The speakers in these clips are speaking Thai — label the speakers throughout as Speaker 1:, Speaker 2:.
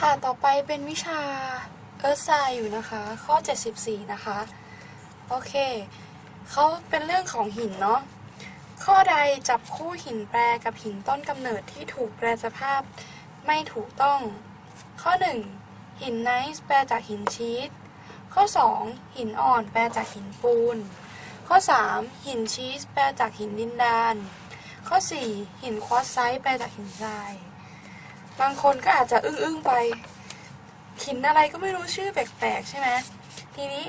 Speaker 1: ค่ะ ต่อไปเป็นวิชาเอิร์ธไซอยู่นะคะ ข้อ 74 นะคะ โอเค เขาเป็นเรื่องของหินเนาะ ข้อใดจับคู่หินแปรกับหินต้นกำเนิดที่ถูกแปรสภาพไม่ถูกต้อง ข้อ 1 หินไนซ์แปรจากหินชีสข้อ 2 หินอ่อนแปรจากหินปูน ข้อ 3 หินชีสแปรจากหินดินดาน ข้อ 4 หินควอตไซต์แปรจากหินทราย บางคนก็อาจจะอึ้งๆไป หินอะไรก็ไม่รู้ชื่อแปลกๆใช่ไหมทีนี้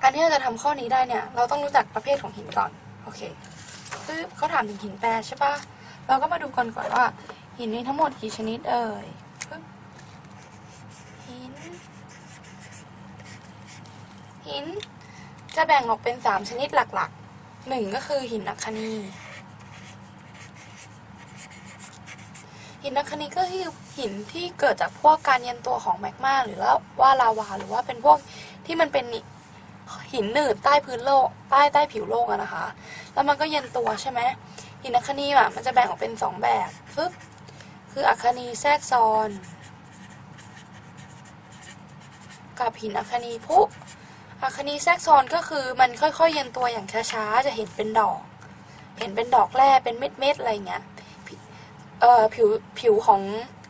Speaker 1: การที่เราจะทำข้อนี้ได้เนี่ย เราต้องรู้จักประเภทของหินก่อน โอเคปึ๊บเขาถามถึงหินแปรใช่ปะเราก็มาดูกันก่อนว่า หินนี้ทั้งหมดกี่ชนิดเอ่ยปึ๊บหิน หินจะแบ่งออกเป็นสามชนิดหลักๆหนึ่งก็คือหินอัคนี หินอัคคนีก็คือหินที่เกิดจากพวกการเย็นตัวของแมกมาหรือว่าลาวาหรือว่าเป็นพวกที่มันเป็นหินหนืดใต้พื้นโลกใต้ใต้ผิวโลกอะนะคะ แล้วมันก็เย็นตัวใช่ไหมหินอัคนีอะมันจะแบ่งออกเป็นสองแบบฟึบคืออัคนีแทรกซ้อน กับหินอัคนีพุอัคคนีแทรกซ้อนก็คือมันค่อยๆเย็นตัวอย่างช้าๆจะเห็นเป็นดอก เห็นเป็นดอกแร่เป็นเม็ดๆอะไรเงี้ย เอ่อผิวผิวของ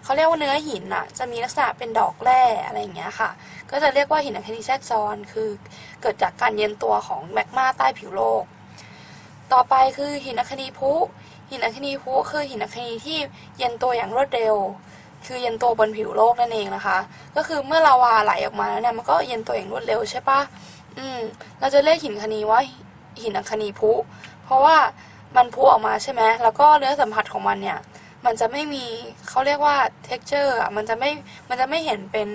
Speaker 1: เขาเรียกว่าเนื้อหินอะจะมีลักษณะเป็นดอกแร่อะไรอย่างเงี้ยค่ะ ก็จะเรียกว่าหินอัคนีแทรกซ้อนคือเกิดจากการเย็นตัวของแมกมาใต้ผิวโลก ต่อไปคือหินอัคนีพุหินอัคนีพุคือหินอัคนีที่เย็นตัวอย่างรวดเร็ว คือเย็นตัวบนผิวโลกนั่นเองนะคะ ก็คือเมื่อลาวาไหลออกมาแล้วเนี่ยมันก็เย็นตัวอย่างรวดเร็วใช่ปะอืม เราจะเรียกหินคณีว่าหินอัคนีพุเพราะว่ามันพุออกมาใช่ไหมแล้วก็เนื้อสัมผัสของมันเนี่ย มันจะไม่มีเขาเรียกว่า texture อะมันจะไม่มันจะไม่เห็นเป็น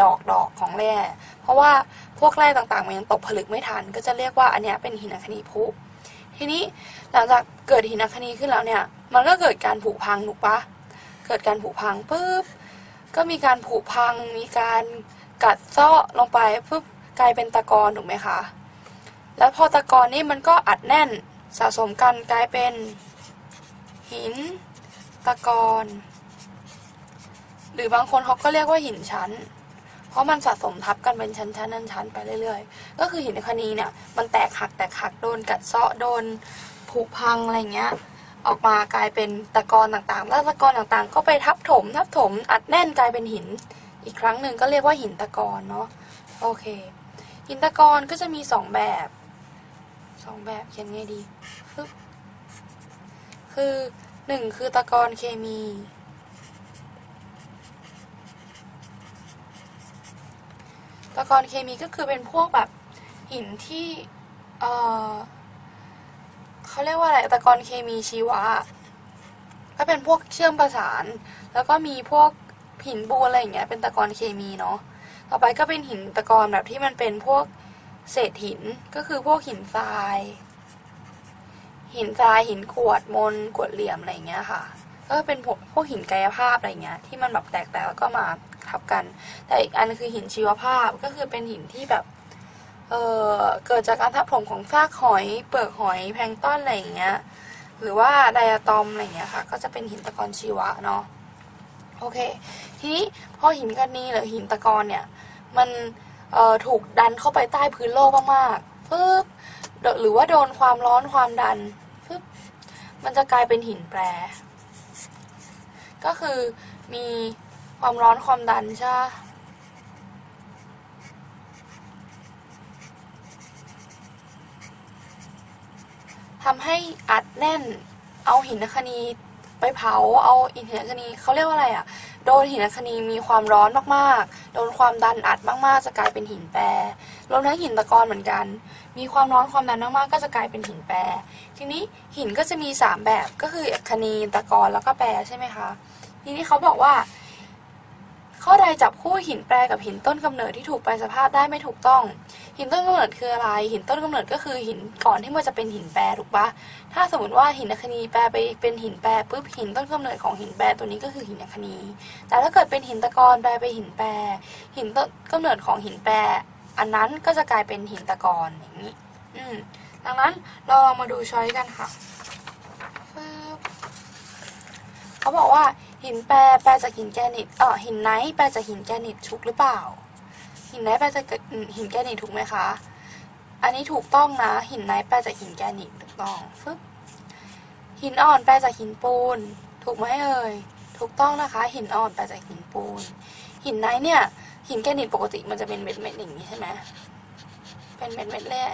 Speaker 1: ดอกดอกของแร่ เพราะว่าพวกแร่ต่างๆ มันยังตกผลึกไม่ทัน ก็จะเรียกว่าอันเนี้ยเป็นหินอัคนีพุทีนี้หลังจากเกิดหินอัคนีขึ้นแล้วเนี่ย มันก็เกิดการผุพังถูกปะเกิดการผุพังปุ๊บก็มีการผุพัง มีการกัดเซาะลงไปปุ๊บกลายเป็นตะกอนถูกไหมคะ แล้วพอตะกอนนี่มันก็อัดแน่นสะสมกันกลายเป็นหิน ตะกอนหรือบางคนเขาก็เรียกว่าหินชั้น เพราะมันสะสมทับกันเป็นชั้นชั้นนั้นชั้นไปเรื่อยๆ ก็คือหินคณีเนี่ย มันแตกหักแตกหักโดนกัดเซาะโดนผุพังอะไรเงี้ย ออกมากลายเป็นตะกอนต่างๆ แล้วตะกอนต่างๆ ก็ไปทับถม ทับถม อัดแน่นกลายเป็นหิน อีกครั้งหนึ่งก็เรียกว่าหินตะกอนเนาะโอเค หินตะกอนก็จะมีสองแบบสองแบบเขียนไงดีคือ หนึ่งคือตะกอนเคมีตะกอนเคมีก็คือเป็นพวกแบบหินที่ เออเขาเรียกว่าอะไรตะกอนเคมีชีวะ ก็เป็นพวกเชื่อมประสาน แล้วก็มีพวกหินบูอะไรอย่างเงี้ย เป็นตะกอนเคมีเนาะ ต่อไปก็เป็นหินตะกอนแบบที่มันเป็นพวกเศษหิน ก็คือพวกหินทราย หินทรายหินกรวดมนกรวดเหลี่ยมอะไรอย่างเงี้ยค่ะ ก็เป็นพวกพวกหินกายภาพอะไรเงี้ยที่มันแบบแตกๆแล้วก็มาทับกัน แต่อีกอันคือหินชีวภาพก็คือเป็นหินที่แบบเออเกิดจากการทับถมของซากหอย เปลือกหอยแพลงต้นอะไรอย่างเงี้ยหรือว่าไดอะตอมอะไรเงี้ยค่ะ ก็จะเป็นหินตะกอนชีวะเนาะโอเค ทีนี้พอหินกันนี้หรือหินตะกอนเนี่ย มันเออถูกดันเข้าไปใต้พื้นโลกมากๆปึ๊บ หรือว่าโดนความร้อนความดันปึ๊บมันจะกลายเป็นหินแปร ก็คือมีความร้อนความดันใช่ทำให้อัดแน่น เอาหินอคนีไปเผา เอาหินอัคนีเขาเรียกว่าอะไรอะ่ะ โดนหินอัคนีมีความร้อนมากๆ โดนความดันอัดมากๆ จะกลายเป็นหินแปร รวมทั้งหินตะกอนเหมือนกัน มีความร้อนความดันมากๆ ก็จะกลายเป็นหินแปร ทีนี้หินก็จะมีสามแบบ ก็คืออัคนีตะกอนแล้วก็แปรใช่ไหมคะ ทีนี้เขาบอกว่า ข้อใดจับคู่หินแปรกับหินต้นกำเนิดที่ถูกแปลสภาพได้ไม่ถูกต้อง หินต้นกำเนิดคืออะไร หินต้นกำเนิดก็คือหินก่อนที่มันจะเป็นหินแปรถูกปะถ้าสมมติว่าหินอัคนีแปรไปเป็นหินแปรปุ๊บหินต้นกำเนิดของหินแปรตัวนี้ก็คือหินอัคนี แต่ถ้าเกิดเป็นหินตะกอนแปรไปหินแปร หินต้นกำเนิดของหินแปร อันนั้นก็จะกลายเป็นหินตะกอนอย่างนี้ อืมดังนั้นเราลองมาดูช้อยกันค่ะเขาบอกว่า หินแปรแปรจากหินแกรนิตเออหินไนท์แปรจากหินแกรนิตถูกหรือเปล่า หินไนท์แปรจากหินแกรนิตถูกไหมคะ อันนี้ถูกต้องนะ หินไนท์แปรจากหินแกรนิตถูกต้องฟึบหินอ่อนแปรจากหินปูน ถูกไหมเอ่ยถูกต้องนะคะ หินอ่อนแปลจากหินปูน หินไนท์เนี่ย หินแกรนิตปกติมันจะเป็นเม็ดเม็ดอย่างนี้ใช่ไหมเป็นเม็ดเม็ดแร่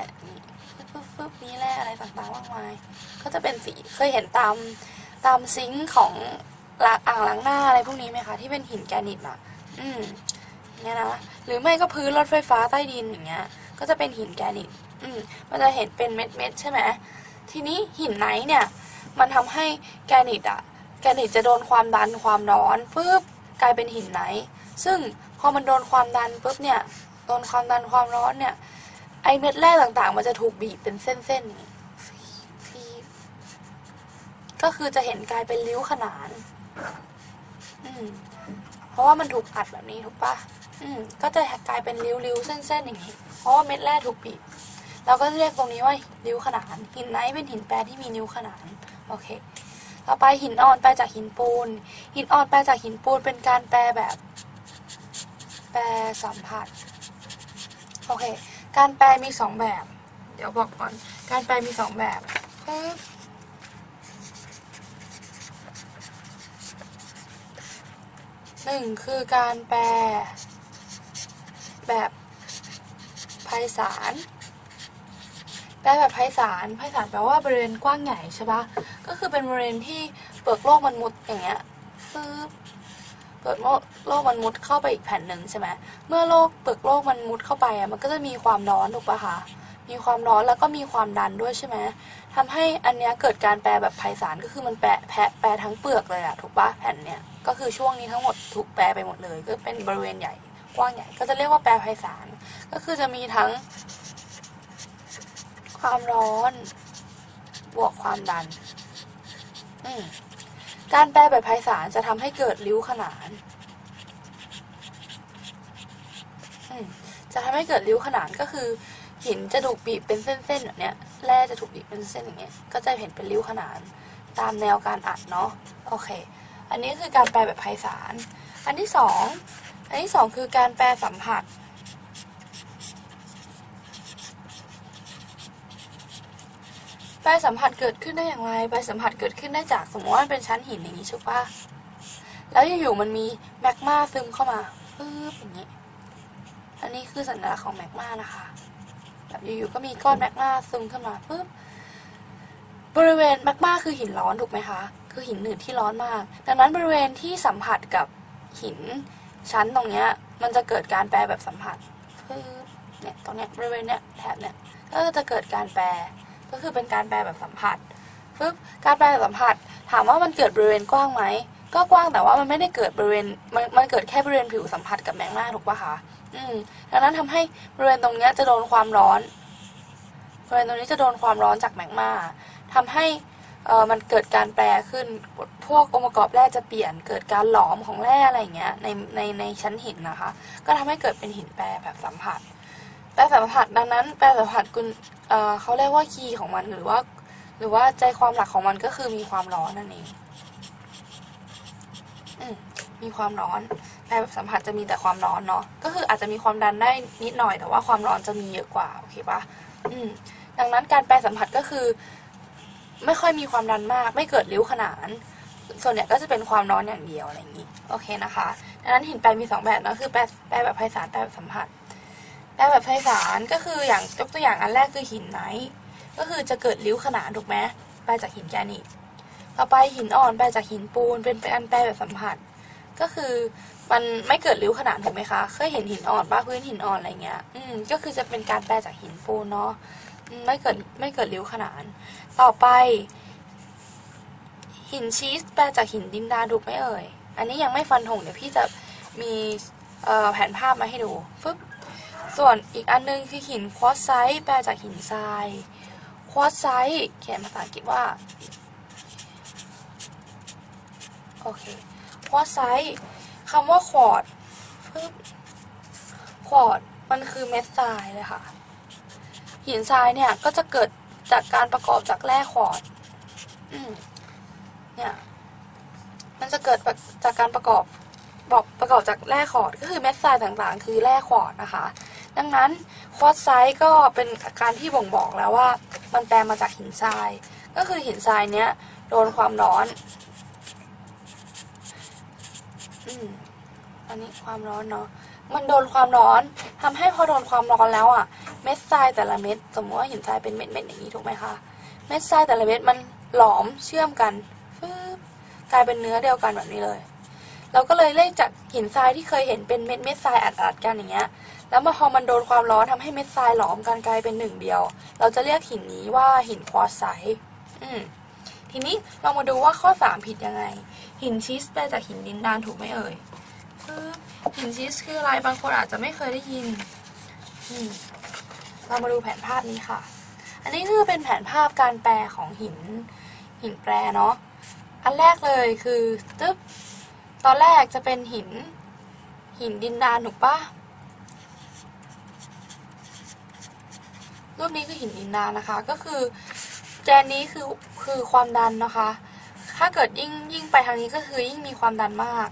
Speaker 1: ฟึบฟึบฟึบนี่แร่อะไรต่างๆมากมาย ก็จะเป็นสีเคยเห็นตามตามซิงค์ของ ล้างอ่างล้างหน้าอะไรพวกนี้ไหมคะ ที่เป็นหินแกรนิตอะ อืมเนี่ยนะหรือไม่ก็พื้นรถไฟฟ้าใต้ดินอย่างเงี้ย ก็จะเป็นหินแกรนิต อืมมันจะเห็นเป็นเม็ดเม็ดใช่ไหมทีนี้หินไนท์เนี่ย มันทำให้แกรนิตอะ แกรนิตจะโดนความดันความร้อนปุ๊บกลายเป็นหินไนท์ซึ่งพอมันโดนความดันปุ๊บเนี่ยโดนความดันความร้อนเนี่ย ไอเม็ดแร่ต่างๆ มันจะถูกบีบเป็นเส้นๆนี่ก็คือจะเห็นกลายเป็นริ้วขนาน อืมเพราะว่ามันถูกอัดแบบนี้ถูกปะอืมก็จะกลายเป็นริ้วๆเส้นๆอย่างนี้ เพราะว่าเม็ดแร่ถูกบีบเราก็เรียกตรงนี้ว่าริ้วขนาน หินไนท์เป็นหินแปรที่มีนิ้วขนาน โอเค ต่อไปหินอ่อนแปลจากหินปูน หินอ่อนแปลจากหินปูนเป็นการแปลแบบ แปลสัมผัส โอเค การแปลมีสองแบบ เดี๋ยวบอกก่อน การแปลมีสองแบบปึ๊บ หนึ่งคือการแปล แบบไพศาลแปลแบบไพศาลไพศาลแปลว่าบริเวณกว้างใหญ่ใช่ปะก็คือเป็นบริเวณที่เปลือกโลกมันมุดอย่างเงี้ยปึ๊บเปลือกโลกโลกมันมุดเข้าไปอีกแผ่นหนึ่งใช่ไหมเมื่อโลกเปลือกโลกมันมุดเข้าไปอะมันก็จะมีความร้อนถูกปะคะ มีความร้อนแล้วก็มีความดันด้วยใช่ไหมทำให้อันเนี้ยเกิดการแปลแบบไพศาลก็คือมันแปะแปะแปลทั้งเปลือกเลยอะถูกปะแผ่นเนี้ยก็คือช่วงนี้ทั้งหมดถูกแปลไปหมดเลย ก็เป็นบริเวณใหญ่กว้างใหญ่ก็จะเรียกว่าแปลไพศาลก็คือจะมีทั้ง ความร้อนบวกความดัน การแปลแบบไพศาลจะทำให้เกิดริ้วขนานจะทำให้เกิดริ้วขนานก็คือ หินจะถูกบีบเป็นเส้นๆแบบเนี้ยแร่จะถูกบีบเป็นเส้นอย่างเงี้ย ก็จะเห็นเป็นริ้วขนาน ตามแนวการอัดเนาะ โอเค อันนี้คือการแปลแบบไพศาล อันที่สอง อันที่สองคือการแปลสัมผัส แปลสัมผัสเกิดขึ้นได้อย่างไร แปลสัมผัสเกิดขึ้นได้จากสมมติว่ามันเป็นชั้นหินอย่างนี้ใช่ปะแล้วอยู่ๆมันมีแมกมาซึมเข้ามาปึ๊บอย่างนี้ อันนี้คือสัญลักษณ์ของแมกมานะคะ แบบอยู่ๆก็มีก้อนแมกมาซึมขึ้นมาปึ๊บบริเวณแมกมาคือหินร้อนถูกไหมคะ คือหินหนืดที่ร้อนมาก ดังนั้นบริเวณที่สัมผัสกับหินชั้นตรงเนี้ย มันจะเกิดการแปรแบบสัมผัสปึ๊บเนี่ยตรงเนี้ยบริเวณเนี้ยแถบเนี้ยก็จะเกิดการแปรก็คือเป็นการแปลแบบสัมผัสปึ๊บการแปลแบบสัมผัส ถามว่ามันเกิดบริเวณกว้างไหมก็กว้างแต่ว่ามันไม่ได้เกิดบริเวณมันมันเกิดแค่บริเวณผิวสัมผัสกับแมงมาถูกปะคะ อืมดังนั้นทำให้บริเวณตรงนี้จะโดนความร้อนบริเวณตรงนี้จะโดนความร้อนจากแมงม่าทำให้เออมันเกิดการแปรขึ้น พวกองค์ประกอบแร่จะเปลี่ยน เกิดการหลอมของแร่อะไรอย่างเงี้ยในในในชั้นหินนะคะ ก็ทำให้เกิดเป็นหินแปรแบบสัมผัส แปรสัมผัสดังนั้น แปรสัมผัสคุณเอ่อเขาเรียกว่าคีย์ของมันหรือว่า หรือว่าใจความหลักของมันก็คือมีความร้อนนั่นเอง อืม มีความร้อนแปรแบบสัมผัสจะมีแต่ความร้อนเนาะก็คืออาจจะมีความดันได้นิดหน่อยแต่ว่าความร้อนจะมีเยอะกว่าโอเคปะอืมดังนั้นการแปรสัมผัสก็คือ ไม่ค่อยมีความดันมาก ไม่เกิดริ้วขนานส่วนใหญ่ก็จะเป็นความร้อนอย่างเดียวอะไรอย่างนี้โอเคนะคะ ดังนั้นหินแปรมีสองแบบเนาะคือแปรแปรแบบไพศาลแปรแบบสัมผัสแปลแบบไพศาลก็คืออย่างยกตัวอย่างอันแรกคือหินไนท์ก็คือจะเกิดริ้วขนานถูกไหมแปลจากหินแกรนิตต่อไปหินอ่อนแปลจากหินปูน เป็นเป็นอันแปลแบบสัมผัส ก็คือมันไม่เกิดริ้วขนานถูกไหมคะ เคยเห็นหินอ่อนป้าพื้นหินอ่อนอะไรเงี้ย อืมก็คือจะเป็นการแปลจากหินปูนเนาะไม่เกิดไม่เกิดริ้วขนาน ต่อไป หินชีสแปลจากหินดินดานถูกไหมเอ่ย อันนี้ยังไม่ฟันธงเดี๋ยวพี่จะมีแผนภาพมาให้ดูฟึบส่วนอีกอันนึงคือหินควอตไซต์แปลจากหินทราย ควอตไซต์เขียนภาษาอังกฤษว่า โอเค ควอตไซต์คำว่าควอตปึ๊บควอตมันคือเม็ดทรายเลยค่ะ หินทรายเนี่ยก็จะเกิดจากการประกอบจากแร่คอตอืมเนี่ย มันจะเกิดจากการประกอบบอกประกอบจากแร่ขอร์ดก็คือเม็ดทรายต่างๆ คือแร่ขอร์ดนะคะ ดังนั้นควอตไซต์ก็เป็นการที่บ่งบอกแล้วว่า มันแปลมาจากหินทราย ก็คือหินทรายเนี้ยโดนความร้อน อืมอันนี้ความร้อนเนาะมันโดนความร้อนทำให้พอโดนความร้อนแล้วอะ เม็ดทรายแต่ละเม็ดสมมติว่าหินทรายเป็นเม็ดเม็ดๆอย่างนี้ถูกไหมคะเม็ดทรายแต่ละเม็ดมันหลอมเชื่อมกันฟึบกลายเป็นเนื้อเดียวกันแบบนี้เลย เราก็เลยเรียกจากหินทรายที่เคยเห็นเป็นเม็ดเม็ดทรายอัดๆกันอย่างเงี้ย แล้วมาพอมันโดนความร้อนทำให้เม็ดทรายหลอมกันกลายเป็นหนึ่งเดียว เราจะเรียกหินนี้ว่าหินควอไซอืมทีนี้เรามาดูว่าข้อสามผิดยังไง หินชีสแปลจากหินดินดานถูกไหมเอ่ยหินชีสคืออะไรบางคนอาจจะไม่เคยได้ยินเรามาดูแผนภาพนี้ค่ะ อันนี้คือเป็นแผนภาพการแปลของหินหินแปรเนาะอันแรกเลยคือตึ๊บตอนแรกจะเป็นหิน หินดินดานถูกปะรูปนี้คือหินดินดานนะคะ ก็คือแกนนี้คือคือความดันนะคะ ถ้าเกิดยิ่งยิ่งไปทางนี้ก็คือยิ่งมีความดันมาก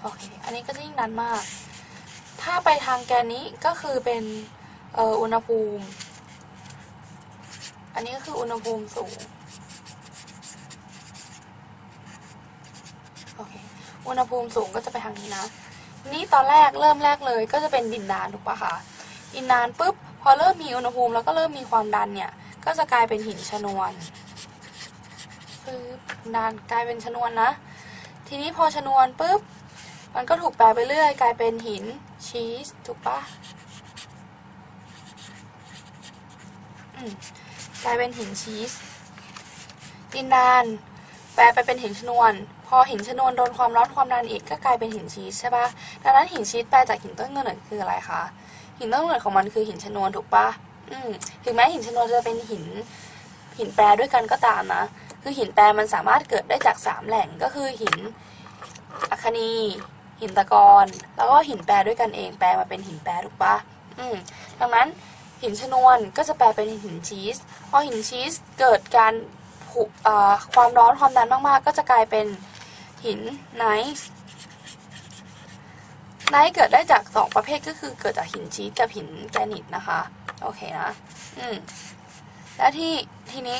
Speaker 1: โอเค อันนี้ก็จะยิ่งดันมาก ถ้าไปทางแกนนี้ก็คือเป็นเอ่ออุณหภูมิ อันนี้ก็คืออุณหภูมิสูง โอเค อุณหภูมิสูงก็จะไปทางนี้นะ นี่ตอนแรกเริ่มแรกเลย ก็จะเป็นดินดานถูกปะคะดินดานปุ๊บพอเริ่มมีอุณหภูมิแล้วก็เริ่มมีความดันเนี่ย ก็จะกลายเป็นหินชนวน ปึ๊บดานกลายเป็นชนวนนะ ทีนี้พอชนวนปุ๊บ มันก็ถูกแปลไปเรื่อย กลายเป็นหินชีสถูกปะอืมกลายเป็นหินชีสดินดาน แปลไปเป็นหินชนวน พอหินชนวนโดนความร้อนความดันอีกก็กลายเป็นหินชีสใช่ปะดังนั้นหินชีสแปลจากหินต้นกำเนิดคืออะไรคะหินต้นกำเนิดของมันคือหินชนวนถูกปะอืมถึงแม้หินชนวนจะเป็นหินหินแปรด้วยกันก็ตามนะ คือหินแปรมันสามารถเกิดได้จากสามแหล่งก็คือหินอัคนีหินตะกอนแล้วก็หินแปรด้วยกันเองแปลมาเป็นหินแปรถูกปะอืมดังนั้นหินชนวนก็จะแปลเป็นหินชีสพอหินชีสเกิดการผุความร้อนความดันมากๆ ก็จะกลายเป็นหินไนท์ไนท์เกิดได้จากสองประเภทก็คือเกิดจากหินชีสกับหินแกรนิตนะคะ โอเคนะ อืม แล้วที่ทีนี้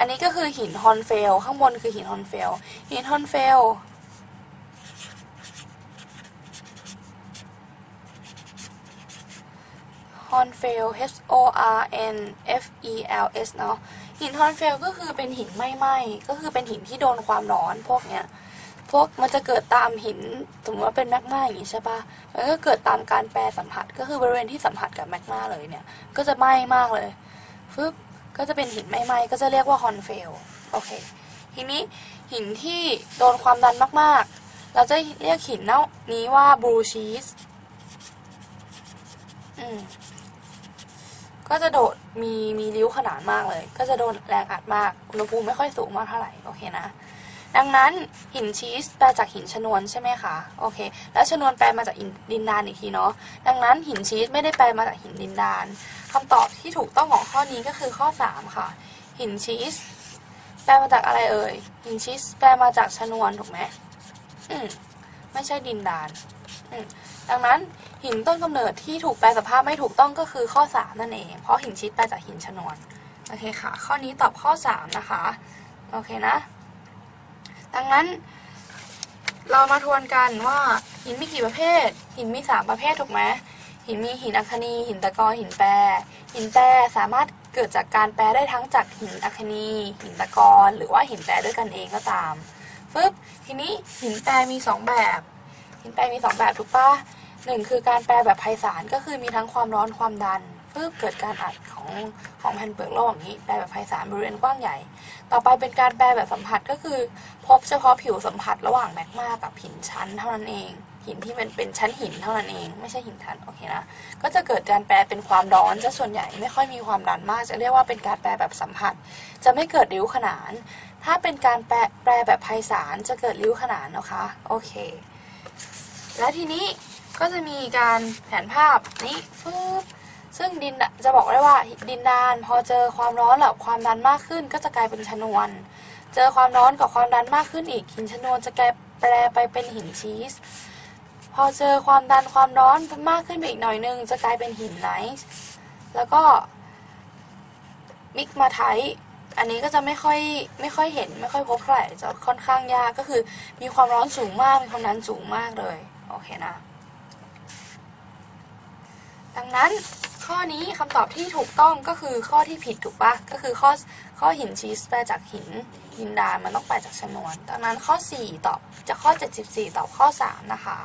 Speaker 1: อันนี้ก็คือหินฮอนเฟล ข้างบนคือหินฮอนเฟล หินฮอนเฟล ฮอนเฟล H O R N F E L S เนาะ หินฮอนเฟลก็คือเป็นหินไหม้ไหม้ ก็คือเป็นหินที่โดนความร้อนพวกเนี้ย พวกมันจะเกิดตามหิน สมมติว่าเป็นแมกมาอย่างนี้ใช่ปะมันก็เกิดตามการแปรสัมผัส ก็คือบริเวณที่สัมผัสกับแมกมาเลยเนี่ย ก็จะไหม้มากเลยฟึบ ก็จะเป็นหินไหม้ก็จะเรียกว่าฮอนเฟลโอเคทีนี้หินที่โดนความดันมากๆ เราจะเรียกหินเน่านี้ว่าบลูชีสอืมก็จะโดดมีมีริ้วขนาดมากเลย ก็จะโดนแรงอัดมากอุณหภูมิไม่ค่อยสูงมากเท่าไหร่โอเคนะ ดังนั้นหินชีสแปลจากหินชนวนใช่ไหมคะโอเค แล้วชนวนแปลมาจากหินดินดานอีกทีเนาะดังนั้นหินชีสไม่ได้แปลมาจากหินดินดาน คำตอบที่ถูกต้องของข้อนี้ก็คือข้อ 3 ค่ะ หินชีส แปลมาจากอะไรเอ่ย หินชีสแปลมาจากชนวนถูกไหมอืมไม่ใช่ดินดานอืมดังนั้นหินต้นกำเนิดที่ถูกแปลสภาพไม่ถูกต้องก็คือข้อ 3 นั่นเอง เพราะหินชีสแปลจากหินชนวน โอเคค่ะ ข้อนี้ตอบข้อ 3 นะคะ โอเคนะ ดังนั้น เรามาทวนกันว่าหินมีกี่ประเภท หินมี 3 ประเภทถูกไหม หินมีหินอัคนี หินตะกอนหินแปรหินแปรสามารถเกิดจากการแปรได้ทั้งจากหินอัคนี หินตะกอนหรือว่าหินแปรด้วยกันเองก็ตามฟึบทีนี้หินแปรมี 2 แบบ หินแปรมี 2 แบบถูกปะหนึ่งคือการแปรแบบไพศาลก็คือมีทั้งความร้อนความดันฟึบเกิดการอัดของของแผ่นเปลือกโลกอย่างนี้แปรแบบไพศาลบริเวณกว้างใหญ่ ต่อไปเป็นการแปรแบบสัมผัสก็คือ พบเฉพาะผิวสัมผัสระหว่างแมกมากับหินชั้นเท่านั้นเอง หินที่มันเป็นชั้นหินเท่านั้นเอง ไม่ใช่หินทันโอเคนะก็จะเกิดการแปรเป็นความร้อนจะส่วนใหญ่ไม่ค่อยมีความดันมาก จะเรียกว่าเป็นการแปรแบบสัมผัส จะไม่เกิดริ้วขนาน ถ้าเป็นการแปรแปรแบบไพศาลจะเกิดริ้วขนานนะคะโอเค และทีนี้ก็จะมีการแผนภาพนี้ฟึบซึ่งดินจะบอกได้ว่าดินดานพอเจอความร้อนหรือความดันมากขึ้น ก็จะกลายเป็นชนวน เจอความร้อนกับความดันมากขึ้นอีกหินชนวนจะแกลแปลไปเป็นหินชีส พอเจอความดันความร้อนมากขึ้นไปอีกหน่อยนึง จะกลายเป็นหินไนท์แล้วก็มิกมาไทอันนี้ก็จะไม่ค่อยไม่ค่อยเห็น ไม่ค่อยพบเท่าไหร่จะค่อนข้างยากก็คือมีความร้อนสูงมากมีความดันสูงมากเลยโอเคนะ ดังนั้นข้อนี้คำตอบที่ถูกต้องก็คือข้อที่ผิดถูกปะก็คือข้อข้อหินชีสแปลจากหินหินดานมันต้องแปจากชนวน ดังนั้นข้อ 4 ตอบจากข้อ 74 ตอบข้อ 3 นะคะ